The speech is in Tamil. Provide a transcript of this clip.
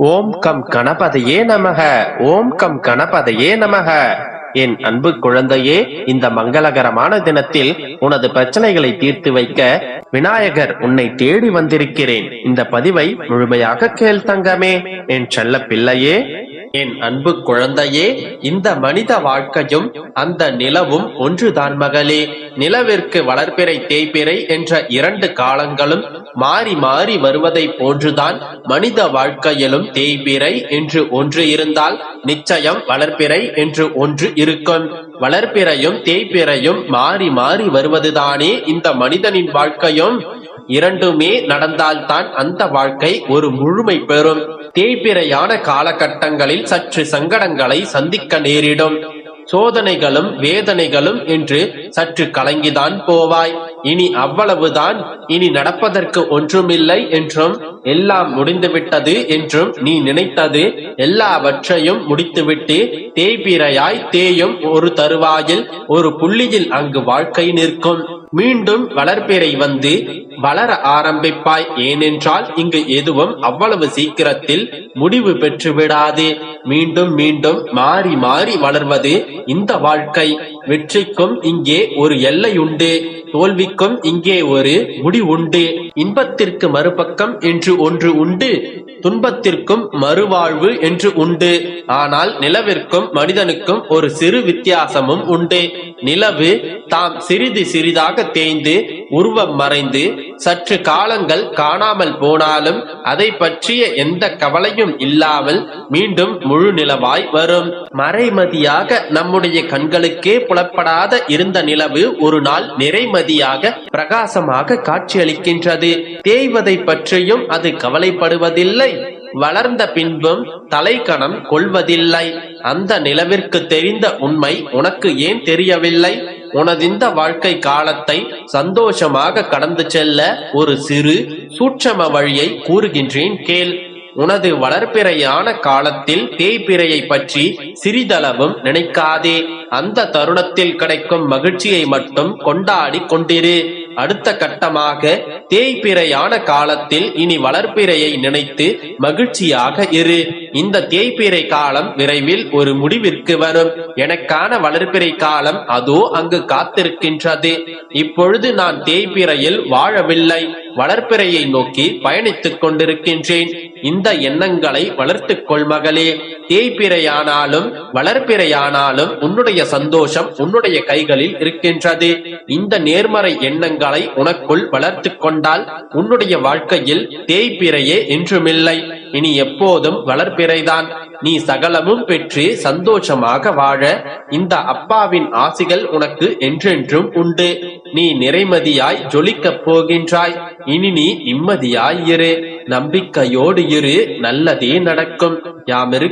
ஓம் கம் கணபதையே நமக ஓம் கம் கணபதையே நமக. என் அன்பு குழந்தையே இந்த மங்களகரமான தினத்தில் உனது பிரச்சனைகளை தீர்த்து வைக்க விநாயகர் உன்னை தேடி வந்திருக்கிறேன். இந்த பதிவை முழுமையாக கேள் தங்கமே. என் செல்ல பிள்ளையே என் அன்பு குழந்தையே இந்த மனித வாழ்க்கையும் அந்த நிலவும் ஒன்றுதான் மகளே. நிலவிற்கு வளர்ப்பிறை தேய்பிறை என்ற இரண்டு காலங்களும் மாறி மாறி வருவதை போன்றுதான் மனித வாழ்க்கையிலும் தேய்பிறை என்று ஒன்று இருந்தால் நிச்சயம் வளர்ப்பிறை என்று ஒன்று இருக்கும். வளர்ப்பிறையும் தேய்பிறையும் மாறி மாறி வருவதுதானே இந்த மனிதனின் வாழ்க்கையும். இரண்டுமே நடந்தால்தான் அந்த வாழ்க்கை ஒரு முழுமை பெறும். தேய்பிரையான காலகட்டங்களில் சற்று சங்கடங்களை சந்திக்க நேரிடும். சோதனைகளும் வேதனைகளும் என்று சற்று கலங்கிதான் போவாய். இனி அவ்வளவுதான் இனி நடப்பதற்கு ஒன்றுமில்லை என்றும் எல்லாம் முடிந்துவிட்டது என்றும் நீ நினைத்தது எல்லாவற்றையும் முடித்துவிட்டு தேய்பிரையாய் தேயும் ஒரு தருவாயில் ஒரு புள்ளியில் அங்கு வாழ்க்கை நிற்கும். மீண்டும் வளர்ப்பிறை வந்து வளர ஆரம்பிப்பாய். ஏனென்றால் இங்கு எதுவும் அவ்வளவு சீக்கிரத்தில் முடிவு பெற்றுவிடாது. மீண்டும் மீண்டும் மாறி மாறி வளர்வது இந்த வாழ்க்கை. வெற்றிக்கும் இங்கே ஒரு எல்லை உண்டு தோல்விக்கும் இங்கே ஒரு முடி உண்டு இன்பத்திற்கு மறுபக்கம் என்று ஒன்று உண்டு. துன்பத்திற்கும் மறுவாழ்வு என்று உண்டு. ஆனால் நிலவிற்கும் மனிதனுக்கும் ஒரு சிறு வித்தியாசமும் உண்டு. நிலவு தாம் சிறிது சிறிதாக தேய்ந்து உருவம் மறைந்து சற்று காலங்கள் காணாமல் போனாலும் அதை பற்றிய எந்த கவலையும் இல்லாமல் மீண்டும் முழு நிலவாய் வரும். மறைமதியாக நம்முடைய கண்களுக்கே புலப்படாத இருந்த நிலவு ஒரு நாள் நிறைமதியாக பிரகாசமாக காட்சியளிக்கின்றது. தேய்வதை பற்றியும் அது கவலைப்படுவதில்லை. வளர்ந்த பின்பும் தலைக்கணம் கொள்வதில்லை. அந்த நிலவிற்கு தெரிந்த உண்மை உனக்கு ஏன் தெரியவில்லை? உனதிந்த வாழ்க்கை காலத்தை சந்தோஷமாக கடந்து செல்ல ஒரு சிறு சூட்சம வழியை கூறுகின்றேன் கேள். உனது வளர்ப்பிறையான காலத்தில் தேய்பிறையை பற்றி சிறிதளவும் நினைக்காதே. அந்த தருணத்தில் கிடைக்கும் மகிழ்ச்சியை மட்டும் கொண்டாடி கொண்டிரு. அடுத்த கட்டமாக தேய்பிறையான காலத்தில் இனி வளர்ப்பிறையை நினைத்து மகிழ்ச்சியாக இரு. இந்த தேய்பிறை காலம் விரைவில் ஒரு முடிவிற்கு வரும். எனக்கான வளர்ப்பிறை காலம் அதோ அங்கு காத்திருக்கின்றது. இப்பொழுது நான் தேய்பிறையில் வாழவில்லை. வளர்ப்பிறையை நோக்கி பயணித்துக் கொண்டிருக்கின்றேன். இந்த எண்ணங்களை வளர்த்துக் கொள் மகளே. தேய்பிறையானாலும் வளர்ப்பிறையானாலும் உன்னுடைய சந்தோஷம் உன்னுடைய கைகளில் இருக்கின்றது. இந்த நேர்மறை எண்ணங்களை உனக்குள் வளர்த்து கொண்டால் உன்னுடைய வாழ்க்கையில் தேய்பிறையே என்றுமில்லை. இனி எப்போதும் வளர்ப்பிறைதான். நீ சகலமும் பெற்று சந்தோஷமாக வாழ. இந்த அப்பாவின் ஆசிகள் உனக்கு என்றென்றும் உண்டு. நீ நிறைமதியாய் ஜொலிக்கப் போகின்றாய். இனி நீ நிம்மதியாய் இரு. நம்பிக்கையோடு இரு. நல்லதே நடக்கும். யாமிரு